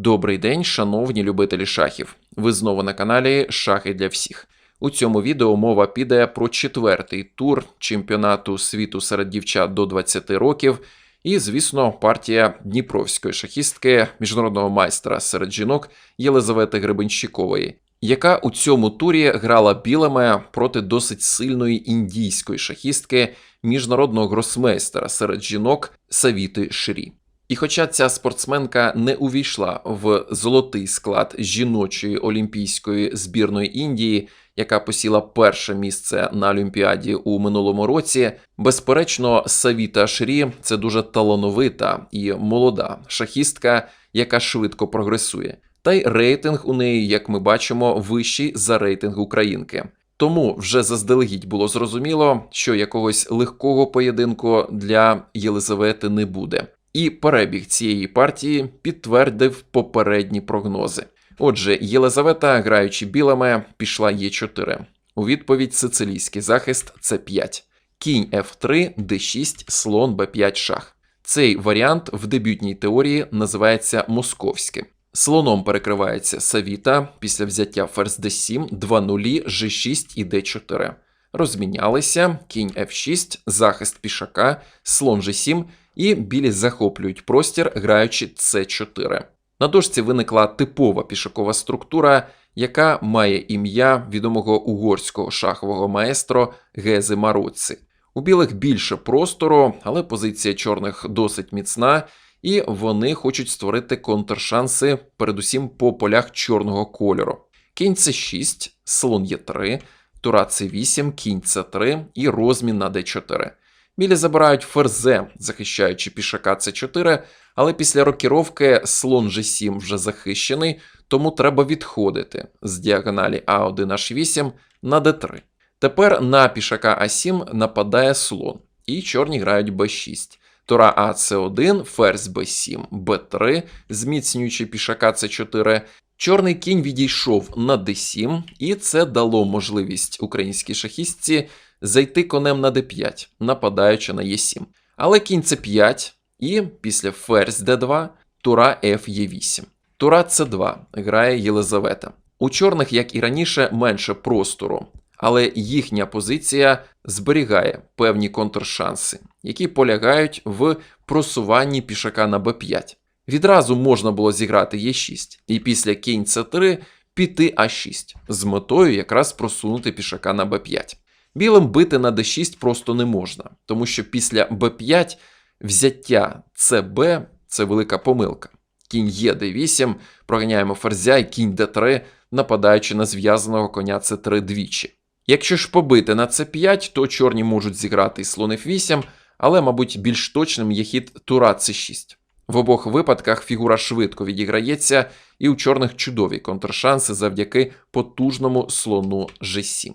Добрий день, шановні любителі шахів. Ви знову на каналі Шахи для всіх. У цьому відео мова піде про четвертий тур чемпіонату світу серед дівчат до 20 років. І, звісно, партія дніпровської шахістки міжнародного майстра серед жінок Єлизавети Гребенщикової, яка у цьому турі грала білими проти досить сильної індійської шахістки міжнародного гросмейстера серед жінок Савіти Шрі. І хоча ця спортсменка не увійшла в золотий склад жіночої олімпійської збірної Індії, яка посіла перше місце на Олімпіаді у минулому році, безперечно, Савіта Шрі це дуже талановита і молода шахістка, яка швидко прогресує. Та й рейтинг у неї, як ми бачимо, вищий за рейтинг українки. Тому вже заздалегідь було зрозуміло, що якогось легкого поєдинку для Єлизавети не буде. І перебіг цієї партії підтвердив попередні прогнози. Отже, Єлизавета, граючи білими, пішла Е4. У відповідь сицилійський захист С5. Кінь F3, D6, слон B5 шах. Цей варіант в дебютній теорії називається московським. Слоном перекривається Савіта після взяття ферзь d7, 2 нулі, g6 і d4. Розмінялися, кінь f6, захист пішака, слон g7, і білі захоплюють простір, граючи c4. На дошці виникла типова пішакова структура, яка має ім'я відомого угорського шахового маестро Гези Мароцци. У білих більше простору, але позиція чорних досить міцна, і вони хочуть створити контршанси передусім по полях чорного кольору. Кінь c6, слон Е3, тура c8, кінь c3 і розмін на d4. Білі забирають ферзе, захищаючи пішака c4, але після рокіровки слон g7 вже захищений, тому треба відходити з діагоналі А1 H8 на d3. Тепер на пішака А7 нападає слон, і чорні грають b6. Тура А С1, ферзь Б7, Б3, зміцнюючи пішака С4. Чорний кінь відійшов на d7, і це дало можливість українській шахістці зайти конем на d5, нападаючи на Е7. Але кінь С5, і після ферзь d2, тура Ф Е8. Тура С2 грає Єлизавета. У чорних, як і раніше, менше простору, але їхня позиція зберігає певні контршанси, які полягають в просуванні пішака на b5. Відразу можна було зіграти Е6, і після кінь С3 піти А6 з метою якраз просунути пішака на Б5. Білим бити на d6 просто не можна, тому що після b5 взяття СБ це велика помилка. Кінь Е d8, проганяємо ферзя і кінь d3, нападаючи на зв'язаного коня С3 двічі. Якщо ж побити на С5, то чорні можуть зіграти і слон F8, але, мабуть, більш точним є хід тура С6. В обох випадках фігура швидко відіграється, і у чорних чудові контршанси завдяки потужному слону G7.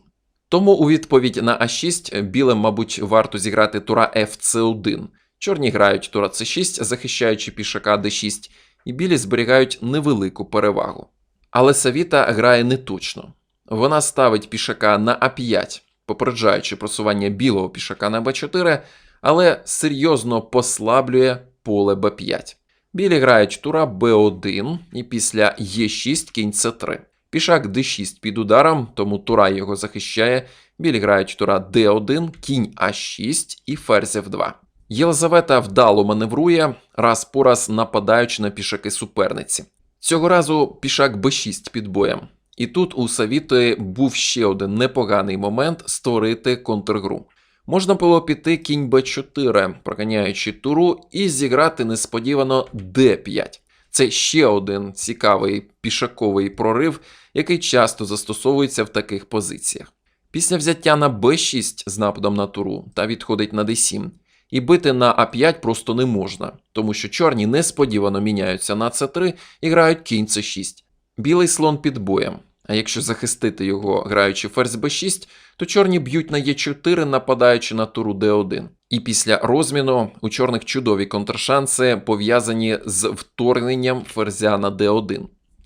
Тому у відповідь на А6 білим, мабуть, варто зіграти тура FC1. Чорні грають тура С6, захищаючи пішака d6, і білі зберігають невелику перевагу. Але Савіта грає неточно. Вона ставить пішака на А5, попереджаючи просування білого пішака на Б4, але серйозно послаблює поле Б5. Білі грають тура Б1 і після Е6 кінь С3. Пішак d6 під ударом, тому тура його захищає. Білі грають тура d1, кінь а6 і ферзь f2. Єлизавета вдало маневрує, раз по раз нападаючи на пішаки суперниці. Цього разу пішак b6 під боєм. І тут у Савіти був ще один непоганий момент створити контргру. Можна було піти кінь b4, проганяючи туру, і зіграти несподівано d5. Це ще один цікавий пішаковий прорив, який часто застосовується в таких позиціях. Після взяття на b6 з нападом на туру та відходить на d7, і бити на а5 просто не можна, тому що чорні несподівано міняються на c3 і грають кінь c6. Білий слон під боєм. А якщо захистити його, граючи ферзь b6, то чорні б'ють на е4, нападаючи на туру d1. І після розміну у чорних чудові контршанси пов'язані з вторгненням ферзя на d1.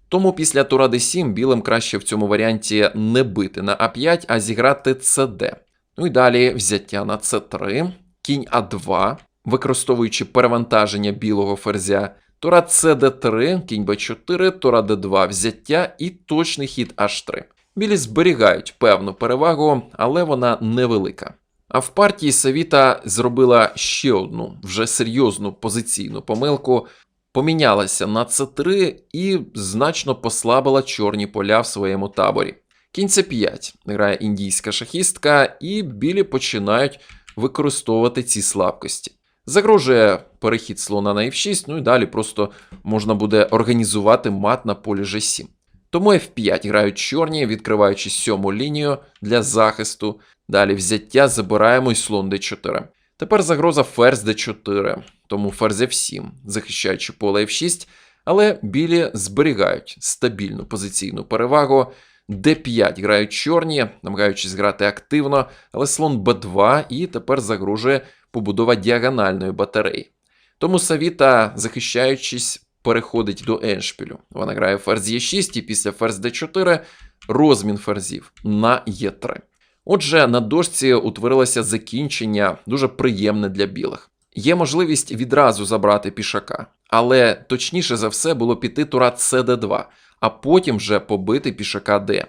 Тому після тура d7 білим краще в цьому варіанті не бити на а5, а зіграти cd. Ну і далі взяття на c3, кінь а2, використовуючи перевантаження білого ферзя, Тура СД3, кінь Б4, Тура Д2, взяття і точний хід H3. Білі зберігають певну перевагу, але вона невелика. А в партії Савіта зробила ще одну вже серйозну позиційну помилку, помінялася на С3 і значно послабила чорні поля в своєму таборі. Кінь С5 грає індійська шахістка, і білі починають використовувати ці слабкості. Загрожує перехід слона на F6, ну і далі просто можна буде організувати мат на полі G7. Тому F5 грають чорні, відкриваючи сьому лінію для захисту. Далі взяття забираємо і слон d4. Тепер загроза ферзь d4, тому ферзь f7, захищаючи поле f6, але білі зберігають стабільну позиційну перевагу. d5 грають чорні, намагаючись грати активно, але слон b2 і тепер загрожує побудова діагональної батареї. Тому Савіта, захищаючись, переходить до еншпілю. Вона грає ферзь Е6 і після ферзь d4 розмін ферзів на Е3. Отже, на дошці утворилося закінчення дуже приємне для білих. Є можливість відразу забрати пішака, але точніше за все було піти тура СД2, а потім вже побити пішака Д.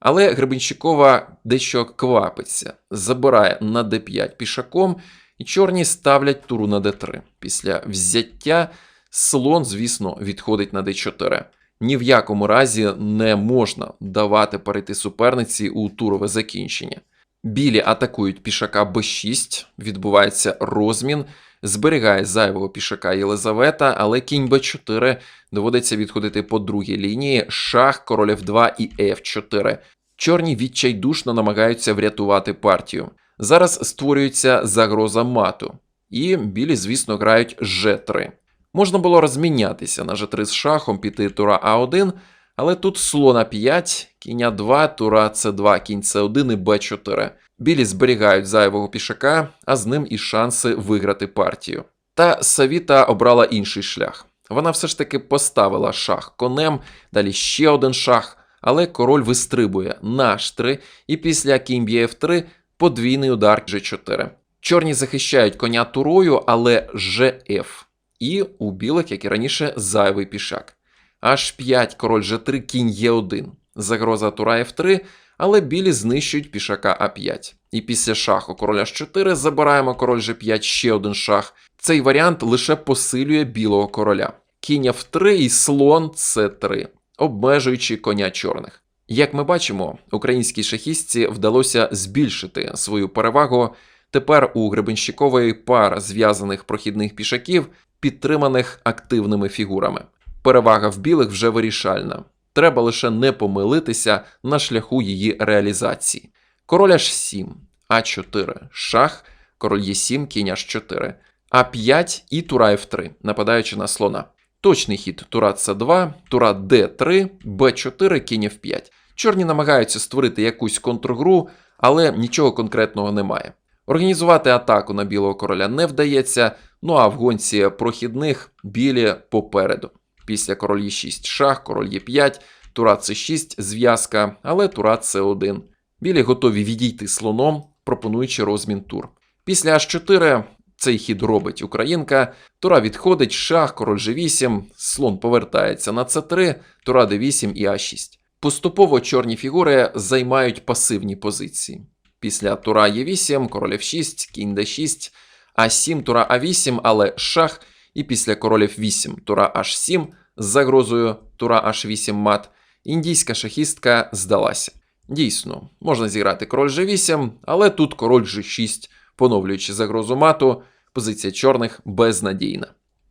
Але Гребенщикова дещо квапиться, забирає на d5 пішаком, і чорні ставлять туру на d3. Після взяття слон, звісно, відходить на d4. Ні в якому разі не можна давати перейти суперниці у турове закінчення. Білі атакують пішака b6, відбувається розмін, зберігає зайвого пішака Єлизавета, але кінь b4 доводиться відходити по другій лінії, шах, король f2 і f4. Чорні відчайдушно намагаються врятувати партію. Зараз створюється загроза мату, і білі, звісно, грають g3. Можна було розмінятися на g3 з шахом, піти тура А1, але тут слона 5, кінь 2, тура С2, кінь С1 і Б4. Білі зберігають зайвого пішака, а з ним і шанси виграти партію. Та Савіта обрала інший шлях. Вона все ж таки поставила шах конем, далі ще один шах, але король вистрибує на H3, і після кінь б'є F3 подвійний удар G4. Чорні захищають коня турою, але GF. І у білих, як і раніше, зайвий пішак. H5, король G3, кінь Е1. Загроза тура F3, але білі знищують пішака А5. І після шаху короля H4 забираємо король G5, ще один шах. Цей варіант лише посилює білого короля. Кінь F3 і слон С3, обмежуючи коня чорних. Як ми бачимо, українській шахістці вдалося збільшити свою перевагу. Тепер у Гребенщикової пара зв'язаних прохідних пішаків, підтриманих активними фігурами. Перевага в білих вже вирішальна. Треба лише не помилитися на шляху її реалізації. Король H7, А4, шах, король Е7, кінь H4, А5 і тура F3, нападаючи на слона. Точний хід тура С2, тура Д3, Б4, кінь F5. Чорні намагаються створити якусь контргру, але нічого конкретного немає. Організувати атаку на білого короля не вдається, ну а в гонці прохідних білі попереду. Після король Е6 шах, король Е5, тура С6, зв'язка, але тура С1. Білі готові відійти слоном, пропонуючи розмін тур. Після H4 цей хід робить українка, тура відходить, шах, король G8, слон повертається на С3, тура d8 і А6. Поступово чорні фігури займають пасивні позиції. Після тура Е8, король F6, кінь d6, А7, тура А8, але шах, і після король F8, тура H7 з загрозою тура H8 мат, індійська шахістка здалася. Дійсно, можна зіграти король G8, але тут король G6, поновлюючи загрозу мату, позиція чорних безнадійна.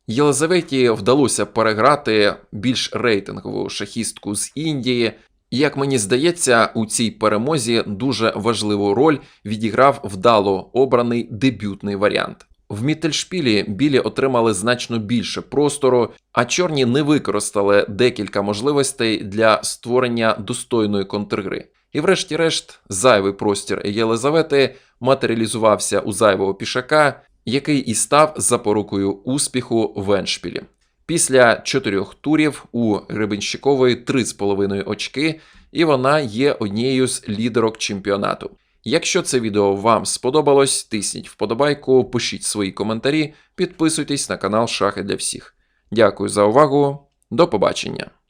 Єлизаветі вдалося переграти більш рейтингову шахістку з Індії. Як мені здається, у цій перемозі дуже важливу роль відіграв вдало обраний дебютний варіант. В Міттельшпілі білі отримали значно більше простору, а чорні не використали декілька можливостей для створення достойної контргри. І, врешті-решт, зайвий простір Єлизавети матеріалізувався у зайвого пішака, який і став запорукою успіху в Еншпілі. Після чотирьох турів у Рибенщикової 3,5 очки, і вона є однією з лідерок чемпіонату. Якщо це відео вам сподобалось, тисніть вподобайку, пишіть свої коментарі, підписуйтесь на канал Шахи для всіх. Дякую за увагу. До побачення.